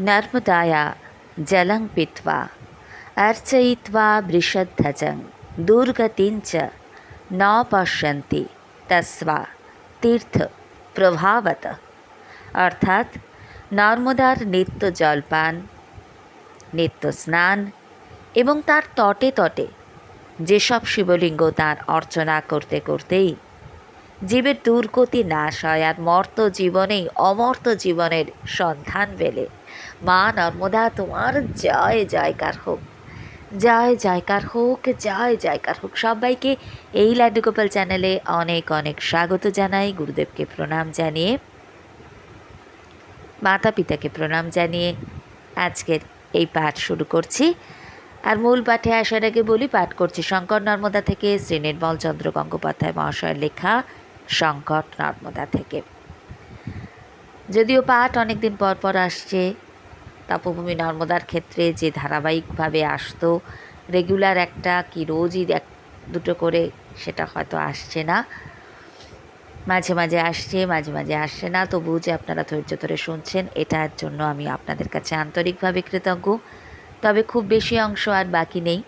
नर्मदाया जलं पीत्वा अर्चयित्वा वृषध्वजं दुर्गतिं च न पश्यन्ति तस्वा তীর্থ প্রভাবত অর্থাৎ নর্মদার নিত্য জলপান নিত্য স্নান এবং তার তটে তটে যেসব শিবলিঙ্গ তার অর্চনা করতে করতেই জীবের দুর্গতি নাশ হয় আর মর্ত জীবনেই অমর্ত জীবনের সন্ধান পেলে মা নর্মদা তোমার জয়, জয়কার হোক। জয়, জয়কার হোক, জয়, জয়কার হোক। সবাইকে এই লাড্ডু গোপাল চ্যানেলে অনেক অনেক স্বাগত জানাই, গুরুদেবকে প্রণাম জানিয়ে মাতা পিতাকে প্রণাম জানিয়ে আজকের এই পাঠ শুরু করছি। আর মূল পাঠে আসার আগে বলি, পাঠ করছি শঙ্কর নর্মদা থেকে শ্রী নির্মল চন্দ্র গঙ্গোপাধ্যায় মহাশয়ের লেখা, শঙ্কর নর্মদা থেকে। যদিও পাঠ অনেকদিন পর পর আসছে তপভূমি নর্মদার ক্ষেত্রে যে ধারাবাহিকভাবে আসতো রেগুলার একটা কি রোজই এক দুটো করে সেটা হয়তো আসছে না। মাঝে মাঝে আসছে, মাঝে মাঝে আসছে না। তবুও যে আপনারা ধৈর্য ধরে শুনছেন, এটার জন্য আমি আপনাদের কাছে আন্তরিকভাবে কৃতজ্ঞ। তবে খুব বেশি অংশ আর বাকি নেই।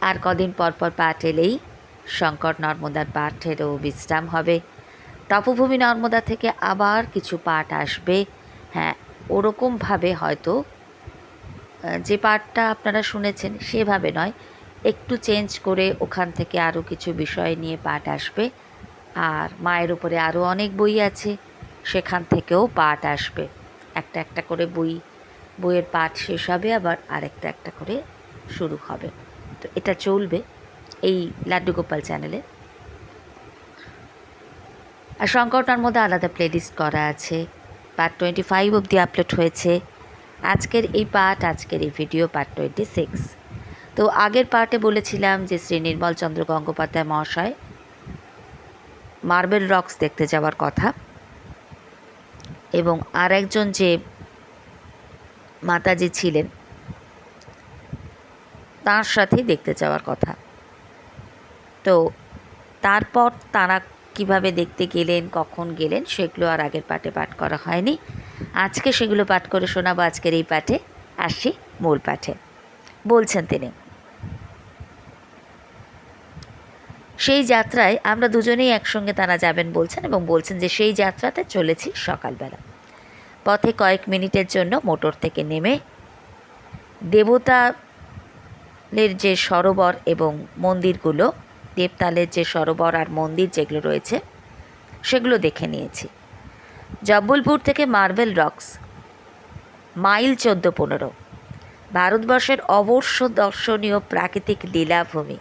আর কদিন পর পর পাঠ এলেই শঙ্কর নর্মদার পাঠেরও বিশ্রাম হবে। তপভূমি নর্মদা থেকে আবার কিছু পাঠ আসবে। হ্যাঁ ওরকমভাবে হয়তো যে পাঠটা আপনারা শুনেছেন সেভাবে নয়। একটু চেঞ্জ করে ওখান থেকে আরও কিছু বিষয় নিয়ে পাঠ আসবে। আর মায়ের উপরে আরও অনেক বই আছে, সেখান থেকেও পাঠ আসবে। একটা একটা করে বই, বইয়ের পাঠ শেষ হবে, আবার আরেকটা একটা করে শুরু হবে। তো এটা চলবে এই লাড্ডু গোপাল চ্যানেলে। আর শঙ্করটার মধ্যে আলাদা প্লেলিস্ট করা আছে। পার্ট টোয়েন্টি ফাইভ অবধি আপলোড হয়েছে। আজকের এই পার্ট, আজকের এই ভিডিও পার্ট টোয়েন্টি সিক্স তো আগের পার্টে বলেছিলাম যে শ্রী নির্মল চন্দ্র গঙ্গোপাধ্যায় মহাশয় মার্বেল রক্স দেখতে যাওয়ার কথা। এবং আর একজন যে মাতাজি ছিলেন, তার সাথেই দেখতে যাওয়ার কথা। তো তারপর তারা কীভাবে দেখতে গেলেন, কখন গেলেন, সেগুলো আর আগের পাঠে পাঠ করা হয়নি। আজকে সেগুলো পাঠ করে শোনাবো আজকের এই পাঠে। আসি মূল পাঠে। বলছেন তিনি, সেই যাত্রায় আমরা দুজনেই একসঙ্গে তারা যাবেন বলছেন এবং বলছেন যে সেই যাত্রাতে চলেছি সকালবেলা। পথে কয়েক মিনিটের জন্য মোটর থেকে নেমে দেবতালের যে সরোবর এবং মন্দিরগুলো দেবতালের যে সরোবর আর মন্দির যেগুলো রয়েছে, সেগুলো দেখে নিয়েছি। জব্বলপুর থেকে মার্বেল রক্স, মাইল চোদ্দ পনেরো, ভারতবর্ষের অবশ্য দর্শনীয় প্রাকৃতিক লীলাভূমি।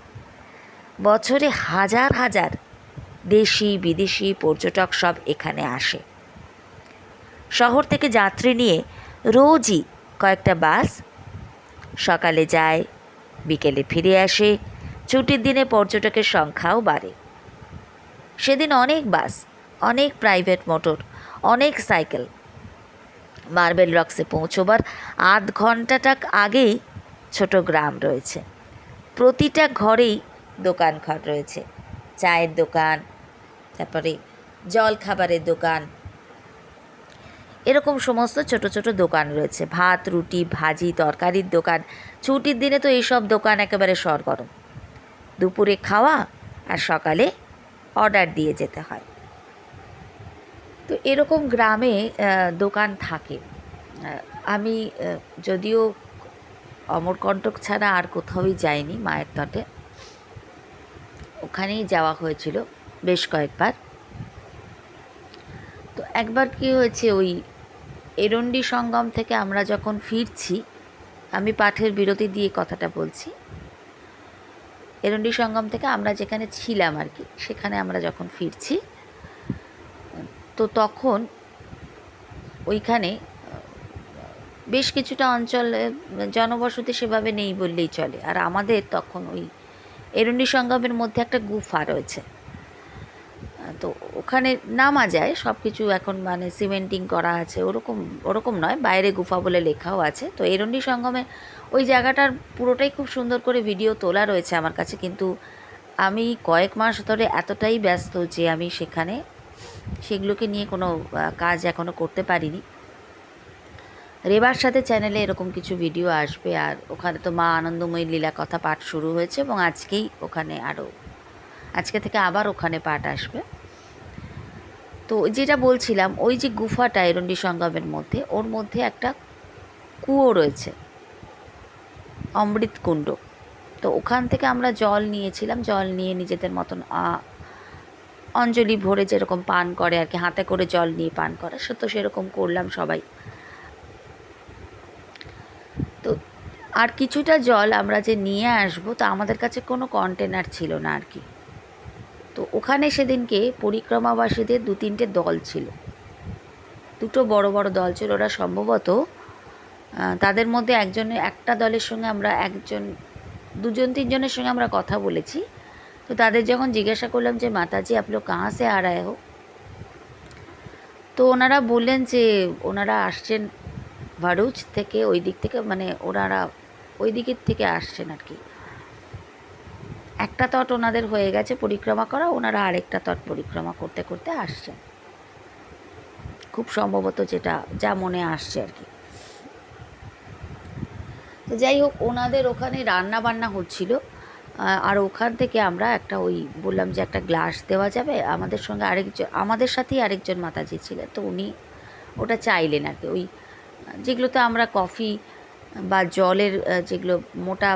বছরে হাজার হাজার দেশি, বিদেশি পর্যটক সব এখানে আসে। শহর থেকে যাত্রী নিয়ে রোজই কয়েকটা বাস সকালে যায়, বিকেলে ফিরে আসে ছুটির দিনে পর্যটকের সংখ্যাও বাড়ে। সেদিন অনেক বাস, অনেক প্রাইভেট মোটর, অনেক সাইকেল মার্বেল রক্সে পৌঁছবার আধ ঘন্টাটাক আগেই ছোট গ্রাম রয়েছে। প্রতিটা ঘরেই দোকান ঘর রয়েছে। চায়ের দোকান, তারপরে জল খাবারের দোকান। এরকম সমস্ত ছোট ছোট দোকান রয়েছে। ভাত, রুটি, ভাজি, তরকারির দোকান। ছুটির দিনে তো এইসব দোকান একেবারে সরগরম। দুপুরে খাওয়া আর সকালে অর্ডার দিয়ে যেতে হয়। তো এরকম গ্রামে দোকান থাকে। আমি যদিও অমরকণ্টক ছাড়া আর কোথাওই যাইনি মায়ের তটে। ওখানেই যাওয়া হয়েছিল বেশ কয়েকবার। তো একবার কি হয়েছে, ওই এরন্ডি সঙ্গম থেকে আমরা যখন ফিরছি, আমি পাঠের বিরতি দিয়ে কথাটা বলছি। এরন্ডি সঙ্গম থেকে আমরা যেখানে ছিলাম আর কি, সেখানে আমরা যখন ফিরছি, তো তখন ওইখানে, বেশ কিছুটা অঞ্চলে জনবসতি সেভাবে নেই বললেই চলে। আর আমাদের তখন ওই এরুন্ডি সঙ্গমের মধ্যে একটা গুফা রয়েছে। তো ওখানে নামা যায় সব কিছু এখন মানে সিমেন্টিং করা আছে, ওরকম ওরকম নয়, বাইরে গুফা বলে লেখাও আছে। তো এরন্ডি সঙ্গমে ওই জায়গাটার পুরোটাই খুব সুন্দর করে ভিডিও তোলা রয়েছে আমার কাছে, কিন্তু আমি কয়েক মাস ধরে এতটাই ব্যস্ত যে আমি সেখানে সেগুলোকে নিয়ে কোনো কাজ এখনও করতে পারিনি। রেবার সাথে চ্যানেলে এরকম কিছু ভিডিও আসবে, আর ওখানে তো মা আনন্দময়ী লীলা কথা পাঠ শুরু হয়েছে, এবং আজকেই ওখানে আরও, আজকে থেকে আবার ওখানে পাঠ আসবে। তো যেটা বলছিলাম, ওই যে গুফাটা এরন্ডি সঙ্গমের মধ্যে, ওর মধ্যে একটা কুয়ো রয়েছে অমৃত কুণ্ড তো ওখান থেকে আমরা জল নিয়েছিলাম, জল নিয়ে নিজেদের মতন অঞ্জলি ভরে যেরকম পান করে আর কি, হাতে করে জল নিয়ে পান করে, সে তো সেরকম করলাম সবাই। তো আর কিছুটা জল আমরা যে নিয়ে আসব, তো আমাদের কাছে কোনো কন্টেনার ছিল না আর কি। তো ওখানে সেদিনকে পরিক্রমাবাসীদের দু তিনটে দল ছিল। দুটো বড় বড় দল ছিল। ওরা সম্ভবত তাদের মধ্যে একজনের একটা দলের সঙ্গে আমরা একজন, দুজন, তিনজনের সঙ্গে আমরা কথা বলেছি। তো তাদের যখন জিজ্ঞাসা করলাম যে, মাতাজি আপ লোক কাহা সে আ রায় তো ওনারা বললেন যে, ওনারা আসছেন ভারুচ থেকে, ওই দিক থেকে মানে ওনারা ওই দিকের থেকে আসছেন আর কি। একটা তট ওনাদের হয়ে গেছে পরিক্রমা করা, ওনারা আরেকটা তট পরিক্রমা করতে করতে আসছেন খুব সম্ভবত যেটা, যা মনে আসছে আর কি। তো যাই হোক, ওনাদের ওখানে রান্না বান্না হচ্ছিল আর ওখান থেকে আমরা একটা ওই বললাম যে একটা গ্লাস দেওয়া যাবে। আমাদের সঙ্গে আরেকজন, আমাদের সাথেই আরেকজন মাতাজি ছিলেন, তো উনি ওটা চাইলেন আর কি। ওই, যেগুলোতে আমরা কফি বা জলের যেগুলো মোটা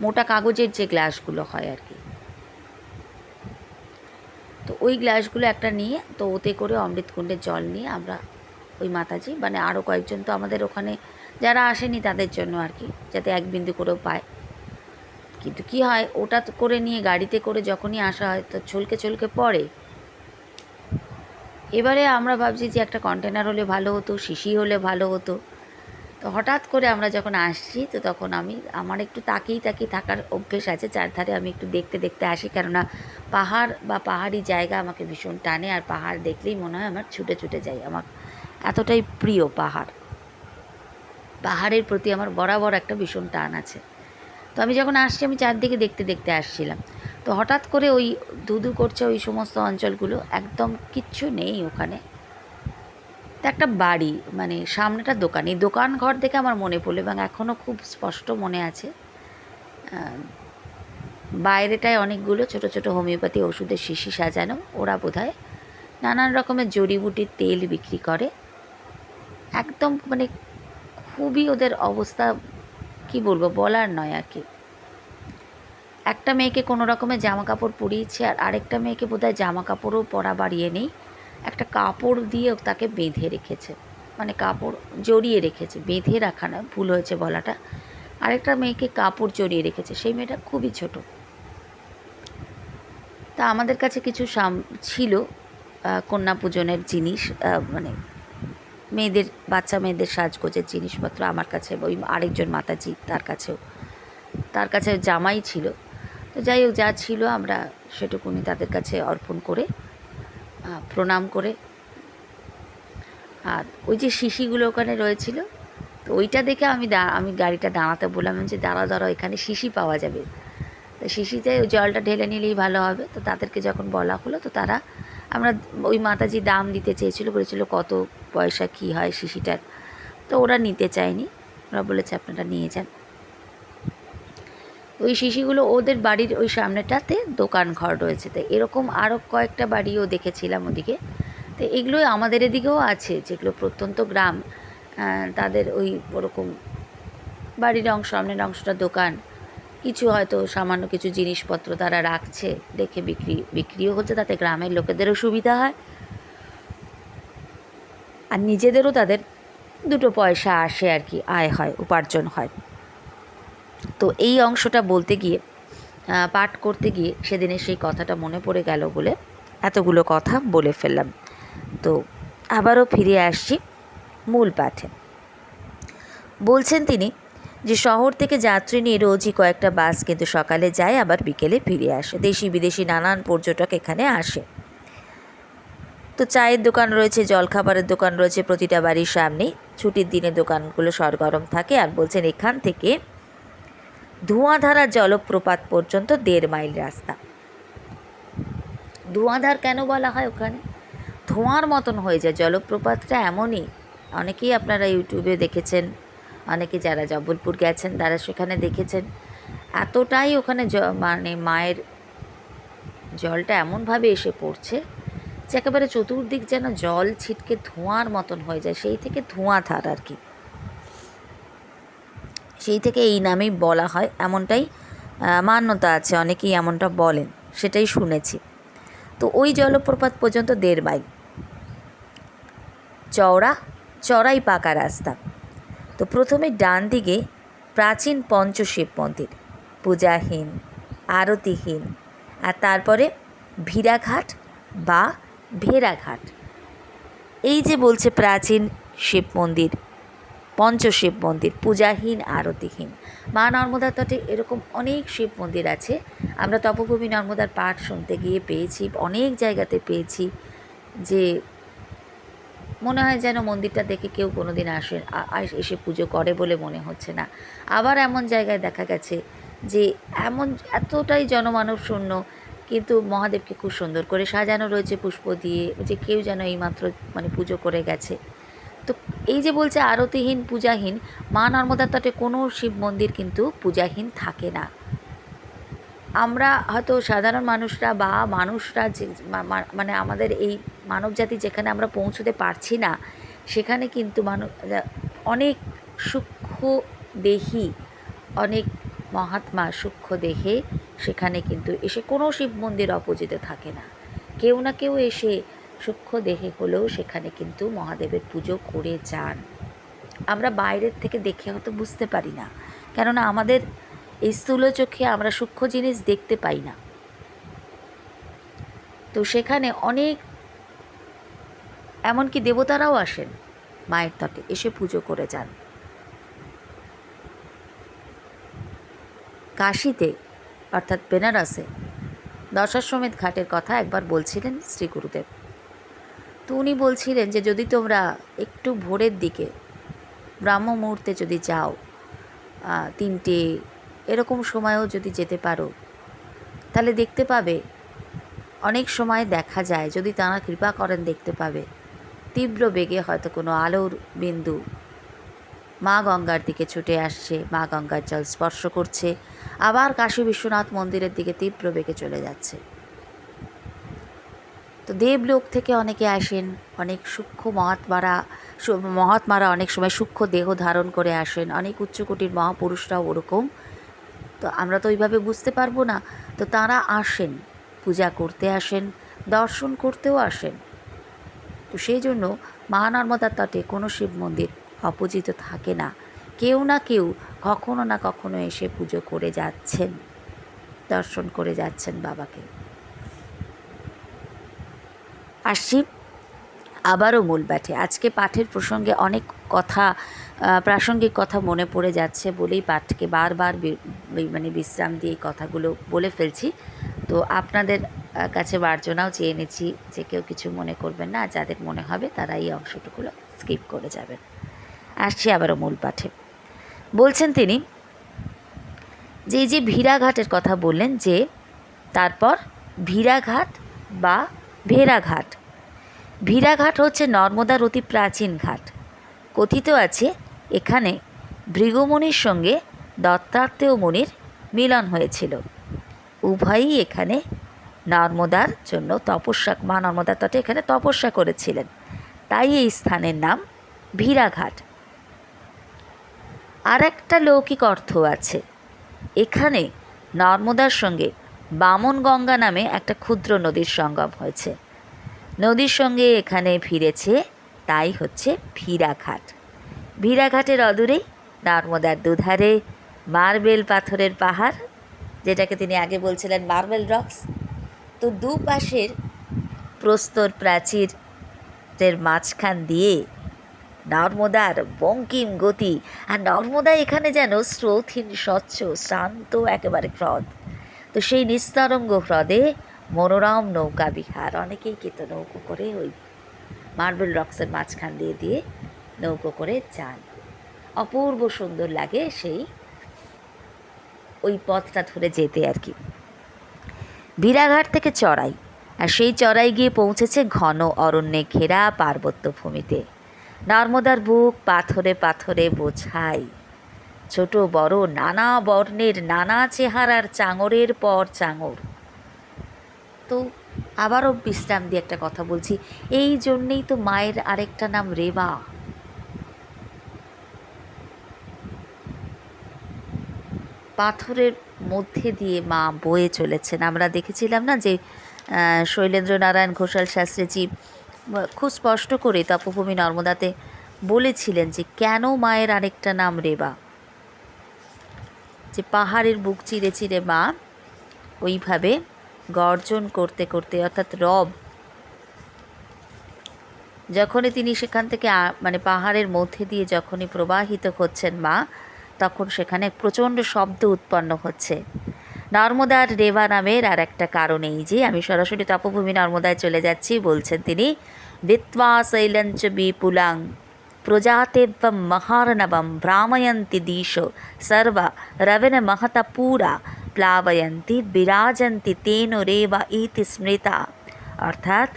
মোটা কাগজের যে গ্লাসগুলো হয় আর কি। তো ওই গ্লাসগুলো একটা নিয়ে, তো ওতে করে অমৃতকুণ্ডের জল নিয়ে আমরা ওই মাতাজি মানে আরও কয়েকজন তো আমাদের ওখানে যারা আসেনি তাদের জন্য আর কি, যাতে এক বিন্দু করেও পায়। কিন্তু কি হয়, ওটা করে নিয়ে গাড়িতে করে যখনই আসা হয়, তো ছলকে ছলকে পড়ে। এবারে আমরা ভাবছি যে একটা কন্টেনার হলে ভালো হতো, শিশি হলে ভালো হতো। তো হঠাৎ করে আমরা যখন আসছি, তো তখন আমি, আমার একটু তাকিয়ে তাকিয়ে থাকার অভ্যেস আছে। চারধারে আমি একটু দেখতে দেখতে আসি, কেননা পাহাড় বা পাহাড়ি জায়গা আমাকে ভীষণ টানে, আর পাহাড় দেখলেই মনে হয় আমার ছুটে ছুটে যাই। আমার এতটাই প্রিয় পাহাড়। পাহাড়ের প্রতি আমার বরাবর একটা ভীষণ টান আছে। তো আমি যখন আসছি, আমি চারদিকে দেখতে দেখতে আসছিলাম। তো হঠাৎ করে ওই ধুধু করছে ওই সমস্ত অঞ্চলগুলো, একদম কিচ্ছু নেই ওখানে। তো একটা বাড়ি মানে সামনেটা দোকান। এই দোকান ঘর দেখে আমার মনে পড়ল এবং এখনও খুব স্পষ্ট মনে আছে বাইরেটায় অনেকগুলো ছোট ছোট হোমিওপ্যাথি ওষুধের শিশি সাজানো। ওরা বোধহয় নানান রকমের জড়িবুটির তেল বিক্রি করে। একদম মানে খুবই ওদের অবস্থা, কি বলব, বলার নয় আর কি। একটা মেয়েকে কোনো রকমের জামা কাপড় পরিয়েছে আর আরেকটা মেয়েকে বোধহয় জামা কাপড়ও পরা বাড়িয়ে নেই। কাপড় দিয়ে তাকে বেঁধে রেখেছে। মানে কাপড় জড়িয়ে রেখেছে। বেঁধে রাখা না ভুল হয়েছে বলাটা। আরেকটা মেয়েকে কাপড় জড়িয়ে রেখেছে। সেই মেয়েটা খুবই ছোট। তা আমাদের কাছে কিছু সাম, ছিল কন্যা পূজনের জিনিস মানে মেয়েদের, বাচ্চা মেয়েদের সাজগোজের জিনিসপত্র আমার কাছে, ওই আরেকজন মাতাজি তার কাছেও, তার কাছে জামাই ছিল। তো যাই হোক, যা ছিল আমরা সেটুকুনি তাদের কাছে অর্পণ করে প্রণাম করে। আর ওই যে শিশিগুলো ওখানে রয়েছিল, তো ওইটা দেখে আমি আমি গাড়িটা দাঁড়াতে বললাম যে দাঁড়া দাঁড়া এখানে শিশি পাওয়া যাবে। তো শিশিতে ওই জলটা ঢেলে নিলেই ভালো হবে। তো তাদেরকে যখন বলা হলো, তো তারা, আমরা ওই মাতাজি দাম দিতে চেয়েছিল, বলেছিল কত পয়সা, কী হয় শিশিটার। তো ওরা নিতে চায়নি। ওরা বলেছে, আপনারা নিয়ে যান। ওই শিশিগুলো ওদের বাড়ির ওই সামনেটাতে দোকান ঘর রয়েছে। তো এরকম আরও কয়েকটা বাড়িও দেখেছিলাম ওদিকে। তো এগুলো আমাদের এদিকেও আছে, যেগুলো প্রত্যন্ত গ্রাম। তাদের ওই ওরকম বাড়ির অংশ, সামনের অংশটা দোকান। কিছু হয়তো সামান্য কিছু জিনিসপত্র তারা রাখছে রেখে বিক্রি, বিক্রিও হচ্ছে, তাতে গ্রামের লোকেদেরও সুবিধা হয়। আর নিজেদেরও তাদের দুটো পয়সা আসে আর কি, আয় হয়, উপার্জন হয়। তো এই অংশটা বলতে গিয়ে পাঠ করতে গিয়ে সেদিনের সেই কথাটা মনে পড়ে গেল বলে এতগুলো কথা বলে ফেললাম। তো আবারও ফিরে আসছি মূল পাঠে। বলছেন তিনি যে শহর থেকে যাত্রী নিয়ে রোজই কয়েকটা বাস কিন্তু সকালে যায়, আবার বিকেলে ফিরে আসে। দেশি বিদেশি নানান পর্যটক এখানে আসে। তো চায়ের দোকান রয়েছে, জলখাবারের দোকান রয়েছে, প্রতিটা বাড়ির সামনেই। ছুটির দিনে দোকানগুলো সরগরম থাকে আর বলছেন এখান থেকে ধোঁয়াধারা জলপ্রপাত পর্যন্ত দেড় মাইল রাস্তা। ধোঁয়াধার কেন বলা হয় ওখানে? ধোঁয়ার মতন হয়ে যায় জলপ্রপাতটা এমনই। অনেকেই আপনারা ইউটিউবে দেখেছেন, অনেকে যারা জব্বলপুর গেছেন তারা সেখানে দেখেছেন। এতটাই ওখানে জ- মানে মায়ের জলটা এমনভাবে এসে পড়ছে যে একেবারে চতুর্দিক যেন জল ছিটকে ধোঁয়ার মতন হয়ে যায়, সেই থেকে ধোঁয়া ধার আর কি। সেই থেকে এই নামেই বলা হয়, এমনটাই মান্যতা আছে, অনেকেই এমনটা বলেন, সেটাই শুনেছি। তো ওই জলপ্রপাত পর্যন্ত দেড় মাইল। চওড়া চড়াই পাকা রাস্তা। তো প্রথমে ডান দিকে প্রাচীন পঞ্চশিব মন্দির, পূজাহীন, আরতিহীন, আর তারপরে ভিড়াঘাট বা ভেড়াঘাট। এই যে বলছে প্রাচীন শিব মন্দির পঞ্চশিব মন্দির, পূজাহীন, আরতিহীন। মা নর্মদার তটে এরকম অনেক শিব মন্দির আছে। আমরা তপভূমি নর্মদার পাঠ শুনতে গিয়ে পেয়েছি, অনেক জায়গাতে পেয়েছি যে মনে হয় যেন মন্দিরটা দেখে কেউ কোনো দিন আসে, এসে পুজো করে বলে মনে হচ্ছে না। আবার এমন জায়গায় দেখা গেছে যে এমন এতটাই জনমানব শূন্য কিন্তু মহাদেবকে খুব সুন্দর করে সাজানো রয়েছে পুষ্প দিয়ে, যে কেউ যেন এইমাত্র মানে পুজো করে গেছে। তো এই যে বলছে আরতিহীন, পূজাহীন, মা নর্মদার তটে কোনো শিব মন্দির কিন্তু পূজাহীন থাকে না। আমরা হয়তো সাধারণ মানুষরা বা মানুষরা যে মানে আমাদের এই মানবজাতি যেখানে আমরা পৌঁছতে পারছি না, সেখানে কিন্তু মানব অনেক সূক্ষ্ম দেহি অনেক মহাত্মা সূক্ষ্ম দেহে সেখানে কিন্তু এসে কোনো শিব মন্দির অপোজিটে থাকে না। কেউ না কেউ এসে সূক্ষ্ম দেহে হলেও সেখানে কিন্তু মহাদেবের পুজো করে যান। আমরা বাইরের থেকে দেখে হয়তো বুঝতে পারি না। কেননা আমাদের এই স্থূল চোখে আমরা সূক্ষ্ম জিনিস দেখতে পাই না। তো সেখানে অনেক এমনকি দেবতারাও আসেন মায়ের তটে, এসে পুজো করে যান। কাশিতে, অর্থাৎ বেনারসে, দশাশ্বমেধ ঘাটের কথা একবার বলছিলেন শ্রী গুরুদেব। তো উনি বলছিলেন যে, যদি তোমরা একটু ভোরের দিকে ব্রাহ্ম মুহূর্তে যদি যাও তিনটে এরকম সময়ও যদি যেতে পারো, তাহলে দেখতে পাবে, অনেক সময় দেখা যায়, যদি তারা কৃপা করেন দেখতে পাবে। তীব্র বেগে হয়তো কোনো আলোর বিন্দু মা গঙ্গার দিকে ছুটে আসছে, মা গঙ্গার জল স্পর্শ করছে, আবার কাশী বিশ্বনাথ মন্দিরের দিকে তীব্র বেগে চলে যাচ্ছে। তো দেবলোক থেকে অনেকে আসেন, অনেক সূক্ষ্ম মহাত্মারা মহাত্মারা অনেক সময় সূক্ষ্ম দেহ ধারণ করে আসেন, অনেক উচ্চকোটির মহাপুরুষরাও ওরকম। তো আমরা তো ওইভাবে বুঝতে পারব না। তো তারা আসেন, পূজা করতে আসেন, দর্শন করতেও আসেন। তো সেই জন্য মহানর্মদার তটে কোনো শিব মন্দির অপোজিত থাকে না। কেউ না কেউ কখনো না কখনো এসে পুজো করে যাচ্ছেন, দর্শন করে যাচ্ছেন বাবাকে। আসছি আবারও মূল পাঠে আজকে পাঠের প্রসঙ্গে অনেক কথা প্রাসঙ্গিক কথা মনে পড়ে যাচ্ছে বলেই পাঠকে বারবার মানে বিশ্রাম দিয়ে এই কথাগুলো বলে ফেলছি। তো আপনাদের কাছে মার্জনাও চেয়ে নিচ্ছি যে কেউ কিছু মনে করবেন না, যাদের মনে হবে তারা এই অংশটুকুলো স্কিপ করে যাবেন। আসছি আবারও মূল পাঠে। বলছেন তিনি, যে যে ভিড়াঘাটের কথা বললেন যে তারপর ভিড়াঘাট বা ভেড়াঘাট। ভিড়াঘাট হচ্ছে নর্মদার অতি প্রাচীন ঘাট। কথিত আছে, এখানে ভৃগুমুনির সঙ্গে দত্তাত্রেয় মুনির মিলন হয়েছিল। উভয়ই এখানে নর্মদার জন্য তপস্যা, মা নর্মদার তটে এখানে তপস্যা করেছিলেন। তাই এই স্থানের নাম ভিড়াঘাট। আর একটা লৌকিক অর্থ আছে। এখানে নর্মদার সঙ্গে বামন গঙ্গা নামে একটা ক্ষুদ্র নদীর সঙ্গম হয়েছে। নদীর সঙ্গে এখানে ফিরেছে, তাই হচ্ছে ভিড়াঘাট। ভিড়াঘাটের অদূরে নর্মদার দুধারে মার্বেল পাথরের পাহাড়, যেটাকে তিনি আগে বলছিলেন মার্বেল রক্স। তো দুপাশের প্রস্তর প্রাচীরের মাঝখান দিয়ে নর্মদার বঙ্কিম গতি, আর নর্মদা এখানে যেন স্রোতহীন স্বচ্ছ, শান্ত, একেবারে হ্রদ। তো সেই নিস্তরঙ্গ হ্রদে মনোরম নৌকা বিহার। অনেকেই কিন্তু নৌকো করে ওই মার্বেল রক্সের মাঝখান দিয়ে দিয়ে নৌকো করে যান। অপূর্ব সুন্দর লাগে সেই, ওই পথটা ধরে যেতে আর কি। বিরাঘাট থেকে চড়াই, আর সেই চড়াই গিয়ে পৌঁছেছে ঘন অরণ্যে ঘেরা পার্বত্য ভূমিতে। নর্মদার বুক পাথরে পাথরে বোঝাই। ছোট বড় নানা বর্ণের নানা চেহারার চাঙরের পর চাঙর তো আবারও বিশ্রাম দিয়ে একটা কথা বলছি, এই জন্যেই তো মায়ের আরেকটা নাম রেবা। পাথরের মধ্যে দিয়ে মা বয়ে চলেছেন। আমরা দেখেছিলাম না যে শৈলেন্দ্র নারায়ণ ঘোষাল শাস্ত্রীজি খুব স্পষ্ট করে তপভূমি নর্মদাতে বলেছিলেন যে, কেন মায়ের আরেকটা নাম রেবা? যে পাহাড়ের বুক চিরে চিরে মা ওইভাবে গর্জন করতে করতে, অর্থাৎ রব, যখনই তিনি সেখান থেকে মানে পাহাড়ের মধ্যে দিয়ে যখনই প্রবাহিত হচ্ছেন মা, তখন সেখানে প্রচণ্ড শব্দ উৎপন্ন হচ্ছে। নর্মদার রেবা নামের আর একটা কারণ এই যে, আমি সরাসরি তপভূমি নর্মদায় চলে যাচ্ছি, বলছেন তিনি বিত্বা শৈলঞ্চ বিপুলাং প্রজাতেব্যম মহার্ণবম ভ্রাময়ন্তি দিশ সর্ব রবিন মহতা পুরা প্লাবয়ন্তি বিরাজন্তি তেন রেবা ইতি স্মৃতা অর্থাৎ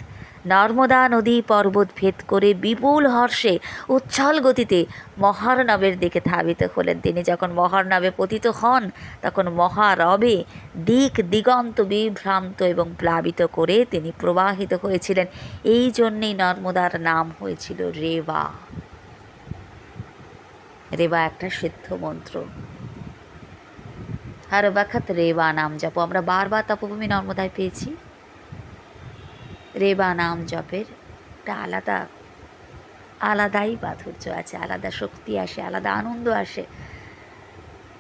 নর্মদা নদী পর্বত ভেদ করে বিপুল হর্ষে উচ্ছল গতিতে মহারণবের দিকে ধাবিত হলেন তিনি যখন মহারণবে পতিত হন তখন মহারবে দিক দিগন্ত বিভ্রান্ত এবং প্লাবিত করে তিনি প্রবাহিত হয়েছিলেন এই জন্যেই নর্মদার নাম হয়েছিল রেবা রেবা একটা সিদ্ধ মন্ত্র। হর বখত রেবা নাম জপ। আমরা বারবার তপভূমি নর্মদায় পেয়েছি। রেবা নাম জপের একটা আলাদা, আলাদাই মাধুর্য আছে। আলাদা শক্তি আসে, আলাদা আনন্দ আসে।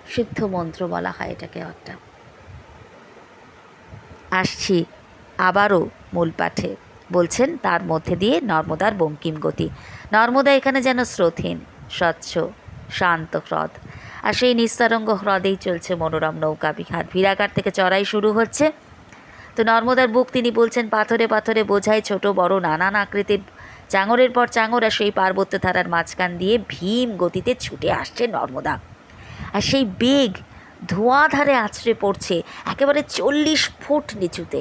সিদ্ধ মন্ত্র বলা হয় এটাকে একটা। আসছি আবারও মূল পাঠে। বলছেন, তার মধ্যে দিয়ে নর্মদার বঙ্কিম গতি। নর্মদা এখানে যেন স্রোতহীন স্বচ্ছ শান্ত হ্রদ। আর সেই নিস্তারঙ্গ হ্রদেই চলছে মনোরম নৌকা। বিহার ভিড়াঘাট থেকে চড়াই শুরু হচ্ছে। তো নর্মদার বুক তিনি বলছেন, পাথরে পাথরে বোঝায় ছোট বড় নানান আকৃতির। চাঙরের পর চাঙর আর সেই পার্বত্য ধারার মাঝখান দিয়ে ভীম গতিতে ছুটে আসছে নর্মদা। আর সেই বেগ ধোঁয়াধারে আছড়ে পড়ছে একেবারে চল্লিশ ফুট নিচুতে।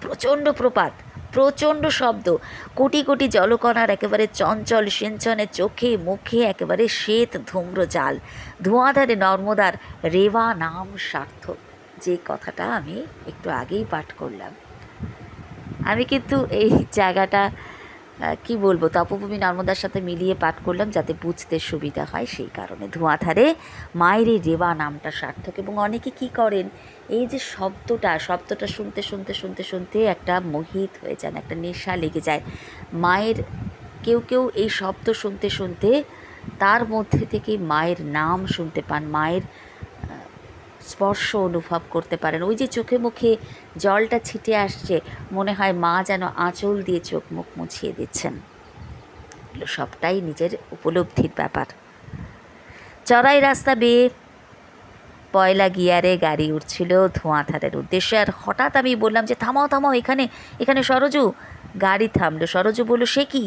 প্রচণ্ড প্রপাত। প্রচণ্ড শব্দ। কোটি কোটি জলকণার একেবারে চঞ্চল সিঞ্চনে চোখে মুখে একেবারে শ্বেত ধুম্র জাল। ধোঁয়াধারে নর্মদার রেওয়া নাম সার্থক। যে কথাটা আমি একটু আগেই পাঠ করলাম। আমি কিন্তু এই জায়গাটা কি বলব, তপভূমি নর্মদার সাথে মিলিয়ে পাঠ করলাম যাতে বুঝতে সুবিধা হয়, সেই কারণে ধোঁয়াধারে মায়ের এই রেবা নামটা সার্থক। এবং অনেকে কি করেন, এই যে শব্দটা শব্দটা শুনতে শুনতে শুনতে শুনতে একটা মোহিত হয়ে যান একটা নেশা লেগে যায়। মায়ের, কেউ কেউ এই শব্দ শুনতে শুনতে তার মধ্যে থেকে মায়ের নাম শুনতে পান, মায়ের স্পর্শ অনুভব করতে পারেন। ওই যে চোখে মুখে জলটা ছিটে আসছে, মনে হয় মা যেন আঁচল দিয়ে চোখ মুখ মুছিয়ে দিচ্ছেন। সবটাই নিজের উপলব্ধির ব্যাপার। চড়াই রাস্তা বেয়ে পয়লা গিয়ারে গাড়ি উঠছিল ধোঁয়াধারের উদ্দেশ্যে। আর হঠাৎ আমি বললাম যে, থামাও থামাও, এখানে এখানে সরজু। গাড়ি থামলো। সরজু বলল, সে কি?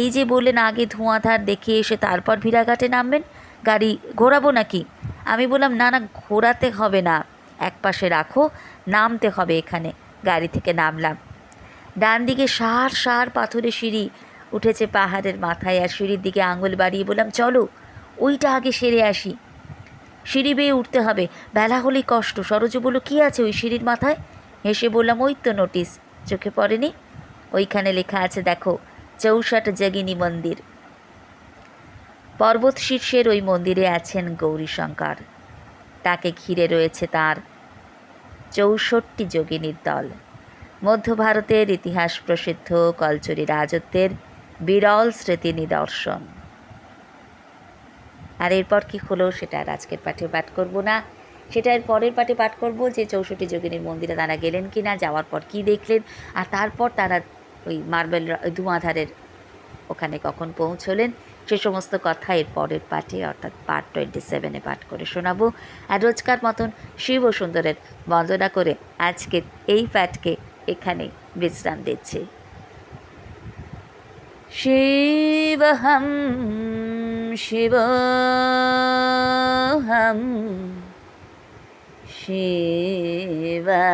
এই যে বললেন, আগে ধোঁয়াধার দেখে এসে তারপর ভিড়াঘাটে নামবেন? গাড়ি ঘোরাবো নাকি? আমি বললাম, না না, ঘোরাতে হবে না। এক পাশে রাখো, নামতে হবে এখানে। গাড়ি থেকে নামলাম। ডান দিকে সার সার পাথরের সিঁড়ি উঠেছে পাহাড়ের মাথায় আর সিঁড়ির দিকে আঙুল বাড়িয়ে বললাম, চলো, ওইটা আগে সেরে আসি। সিঁড়ি বেয়ে উঠতে হবে। বেলা হলেই কষ্ট। সরজ বলল, কী আছে ওই সিঁড়ির মাথায়? হেসে বললাম, ওই তো নোটিশ, চোখে পড়েনি। ওইখানে লেখা আছে, দেখো, চৌষট জগিনী মন্দির। পর্বত শীর্ষের ওই মন্দিরে আছেন গৌরীশঙ্কর। তাকে ঘিরে রয়েছে তার চৌষট্টি যোগিনীর দল। মধ্য ভারতের ইতিহাস প্রসিদ্ধ কলচুরি রাজত্বের বিরল স্মৃতি নিদর্শন। আর এরপর কি হলো সেটা আর আজকের পাঠে পাঠ করব না। সেটা এর পরের পাঠে পাঠ করব যে চৌষট্টি যোগিনীর মন্দিরে তারা গেলেন কি না যাওয়ার পর কি দেখলেন, আর তারপর তারা ওই মার্বেল ধোঁয়াধারের ওখানে কখন পৌঁছলেন। সে সমস্ত কথা এর পরের পাঠে, অর্থাৎ পার্ট টোয়েন্টি সেভেনে পাঠ করে শোনাবো। আর রোজকার মতন শিব ও সুন্দরের বন্দনা করে আজকের এই পাঠকে এখানে বিশ্রাম দিচ্ছি। শিবহম শিবহম শিবস্বরূপোহম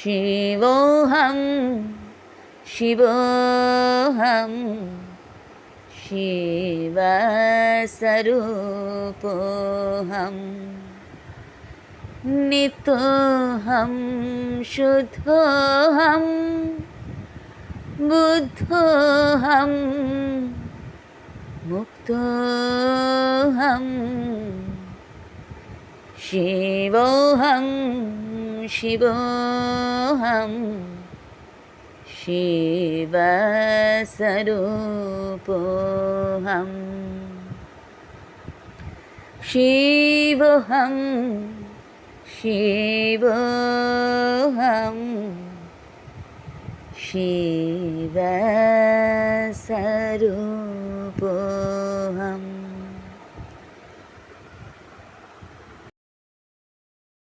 শিবোহম শিবোহম শিবস্বরূপোহম। নিতোহম শুদ্ধোহম বুদ্ধোহম মুক্তোহম শিবোহম। शिवोऽहं शिवस्वरूपोऽहं शिवोऽहं शिवोऽहं शिवस्वरूपोऽहम्